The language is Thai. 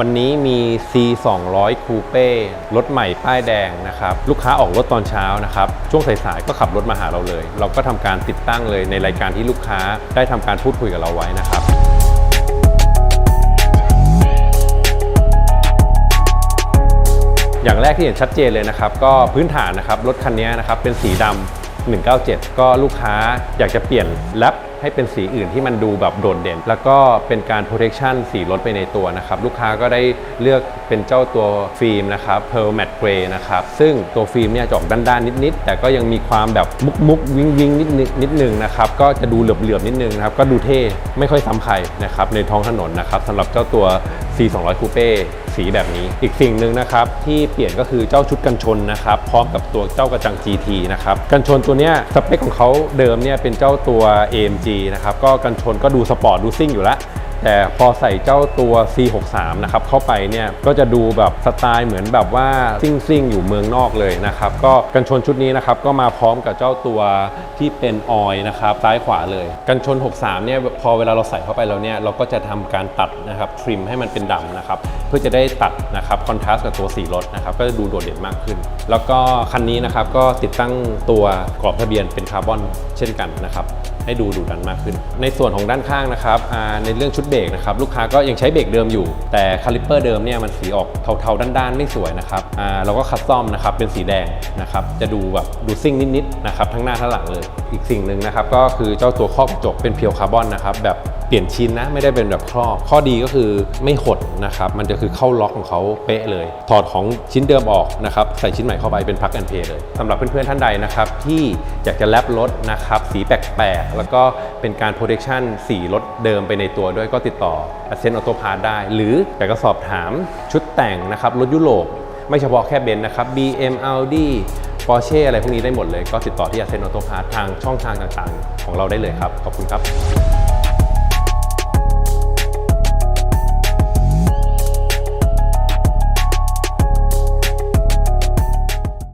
วันนี้มี C 200 Coupe รถใหม่ป้ายแดงนะครับ ลูกค้าออกรถตอนเช้านะครับ ช่วงสายๆก็ขับรถมาหาเราเลย เราก็ทำการติดตั้งเลยในรายการที่ลูกค้าได้ทำการพูดคุยกับเราไว้นะครับอย่างแรกที่เห็นชัดเจนเลยนะครับ ก็พื้นฐานนะครับรถคันนี้นะครับเป็นสีดำ197 ก็ลูกค้าอยากจะเปลี่ยนแรป ให้เป็นสีอื่นที่มันดูแบบโดดเด่น แล้วก็เป็นการ protection สีรถไปในตัวนะครับ ลูกค้าก็ได้เลือกเป็นเจ้าตัวฟิล์มนะครับ pearl matte gray นะครับ ซึ่งตัวฟิล์มเนี่ยจอกด้านๆนิดๆ แต่ก็ยังมีความแบบมุกๆวิงวิงนิดนิดนึงนะครับ ก็จะดูเหลือบๆนิดนึงนะครับ ก็ดูเท่ไม่ค่อยซ้ำใครนะครับในท้องถนนนะครับสำหรับเจ้าตัว C 200 Coupe สีแบบนี้ อีกสิ่งหนึ่งนะครับที่เปลี่ยนก็คือเจ้าชุดกันชนนะครับพร้อมกับตัวเจ้ากระจัง GT นะครับกันชนตัวเนี้ยสเปคของเขาเดิมเนี่ยเป็นเจ้าตัว AMG นะครับก็กันชนก็ดูสปอร์ตดูซิ่งอยู่แล้ว แต่พอใส่เจ้าตัว C63 นะครับเข้าไปเนี่ยก็จะดูแบบสไตล์เหมือนแบบว่าซิ่งซิ่งๆอยู่เมืองนอกเลยนะครับก็กันชนชุดนี้นะครับก็มาพร้อมกับเจ้าตัวที่เป็นออยนะครับซ้ายขวาเลย กันชน 63เนี่ยพอเวลาเราใส่เข้าไปแล้วเนี่ยเราก็จะทำการตัดนะครับทริมให้มันเป็นดำนะครับเพื่อจะได้ตัดนะครับคอนทราสต์กับตัวสีรถนะครับก็จะดูโดดเด่นมากขึ้น แล้วก็คันนี้นะครับก็ติดตั้งตัวกรอบทะเบียนเป็นคาร์บอนเช่นกันนะครับให้ดูดุดันมากขึ้น ในส่วนของด้านข้างนะครับในเรื่องชุดเบรกนะครับลูกค้าก็ยังใช้เบรกเดิมอยู่ แต่คาลิปเปอร์เดิมเนี่ยมันสีออกเทาๆด้านๆ ไม่สวยนะครับอ่าเราก็คัสตอมนะครับเป็นสีแดงนะครับจะดูแบบดูซิ่งนิดๆนะครับทั้งหน้าทั้งหลังเลย อีกสิ่งหนึ่งนะครับก็คือเจ้าตัวครอบกระจกเป็นเพียวคาร์บอนนะครับแบบ เปลี่ยนชิ้นนะไม่ได้เป็นแบบครอบข้อดีก็คือไม่หดนะครับมันจะคือเข้าล็อกของเขาเป๊ะเลย ถอดของชิ้นเดิมออกนะครับใส่ชิ้นใหม่เข้าไปเป็นพักแอนเพย์เลยสำหรับเพื่อนๆท่านใดนะครับที่อยากจะแลบรถนะครับสีแปลกๆแล้วก็เป็นการ protection สีรถเดิมไปในตัวด้วยก็ติดต่อ Ascent Auto Part ได้ หรืออยากจะสอบถามชุดแต่งนะครับรถยุโรปไม่เฉพาะแค่เบนซ์นะครับ BM Audi Porsche อะไรพวกนี้ได้หมดเลย ก็ติดต่อที่ Ascent Auto Parts ทางช่องทางต่างๆ ของเราได้เลยครับ ขอบคุณครับ